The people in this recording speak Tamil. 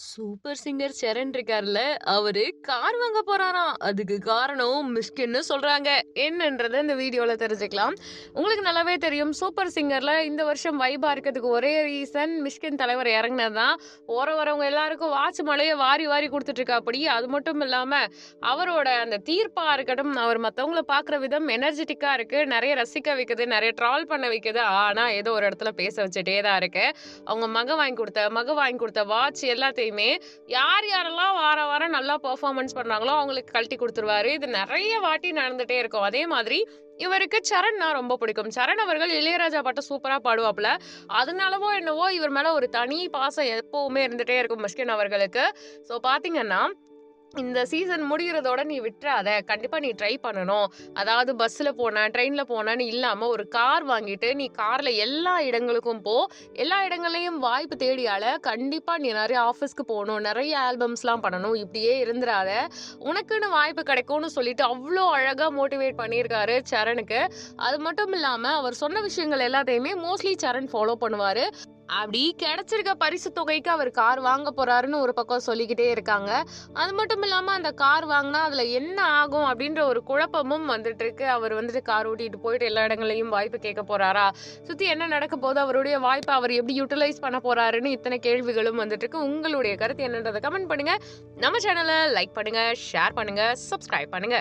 சூப்பர் சிங்கர் சரண் இருக்கார்ல, அவரு கார் வாங்க போறாராம். அதுக்கு காரணம் மிஷ்கின்னு சொல்றாங்க. என்னன்றத இந்த வீடியோல தெரிஞ்சுக்கலாம். உங்களுக்கு நல்லாவே தெரியும் சூப்பர் சிங்கர்ல இந்த வருஷம் வைபா இருக்கிறதுக்கு ஒரே ரீசன் மிஷ்கின் தலைவர் இறங்கினதான் தான். வரவங்க எல்லாருக்கும் வாட்ச் மலையை வாரி வாரி கொடுத்துட்டு இருக்கா அப்படி அது மட்டும் இல்லாம அவரோட அந்த தீர்ப்பா இருக்கட்டும், அவர் மத்தவங்கள பார்க்குற விதம் எனர்ஜெட்டிக்கா இருக்கு. நிறைய ரசிக்க வைக்குது, நிறைய ட்ரால் பண்ண வைக்குது. ஆனா ஏதோ ஒரு இடத்துல பேச வச்சுட்டே தான் இருக்கு. அவங்க மக வாங்கி கொடுத்த மக வாங்கி கொடுத்த வாட்ச் எல்லாத்தையும் யார் யாரெல்லாம் வார வாரம் நல்லா பர்ஃபார்மன்ஸ் பண்ணாங்களோ அவங்களுக்கு கழட்டி கொடுத்துருவாரு இது நிறைய வாட்டி நடந்துட்டே இருக்கும். அதே மாதிரி இவருக்கு சரண்னா ரொம்ப பிடிக்கும். சரண் அவர்கள் இளையராஜா பாட்டை சூப்பராக பாடுவாப்புல. அதனாலவோ என்னவோ இவர் மேலே ஒரு தனி பாசம் எப்பவுமே இருந்துகிட்டே இருக்கும் மிஷ்கின் அவர்களுக்கு. ஸோ பார்த்தீங்கன்னா, இந்த சீசன் முடிகிறதோட நீ விட்டுறாத கண்டிப்பாக நீ ட்ரை பண்ணணும். அதாவது பஸ்ஸில் போனேன், ட்ரெயினில் போனேன்னு இல்லாமல் ஒரு கார் வாங்கிட்டு நீ காரில் எல்லா இடங்களுக்கும் போ. எல்லா இடங்கள்லையும் வாய்ப்பு தேடியால கண்டிப்பாக நீ நிறைய ஆஃபீஸ்க்கு போகணும் நிறைய ஆல்பம்ஸ்லாம் பண்ணணும். இப்படியே இருந்துடாத உனக்குன்னு வாய்ப்பு கிடைக்கும்னு சொல்லிட்டு அவ்வளோ அழகாக மோட்டிவேட் பண்ணியிருக்காரு சரணுக்கு. அது மட்டும் இல்லாமல் அவர் சொன்ன விஷயங்கள் எல்லாத்தையுமே மோஸ்ட்லி சரண் ஃபாலோ பண்ணுவார் அப்படி கிடைச்சிருக்க பரிசு தொகைக்கு அவர் கார் வாங்க போறாருன்னு ஒரு பக்கம் சொல்லிக்கிட்டே இருக்காங்க. அது மட்டும் இல்லாம அந்த கார் வாங்கினா அதுல என்ன ஆகும் அப்படின்ற ஒரு குழப்பமும் வந்துட்டு இருக்கு. அவர் வந்துட்டு கார் ஓட்டிட்டு போயிட்டு எல்லா இடங்களையும் வாய்ப்பு கேட்க போறாரா? சுத்தி என்ன நடக்க போகுது? அவருடைய வாய்ப்பை அவர் எப்படி யூட்டிலைஸ் பண்ண போறாருன்னு இத்தனை கேள்விகளும் வந்துட்டு இருக்கு. உங்களுடைய கருத்து என்னன்றதை கமெண்ட் பண்ணுங்க. நம்ம சேனலை லைக் பண்ணுங்க, ஷேர் பண்ணுங்க, சப்ஸ்கிரைப் பண்ணுங்க.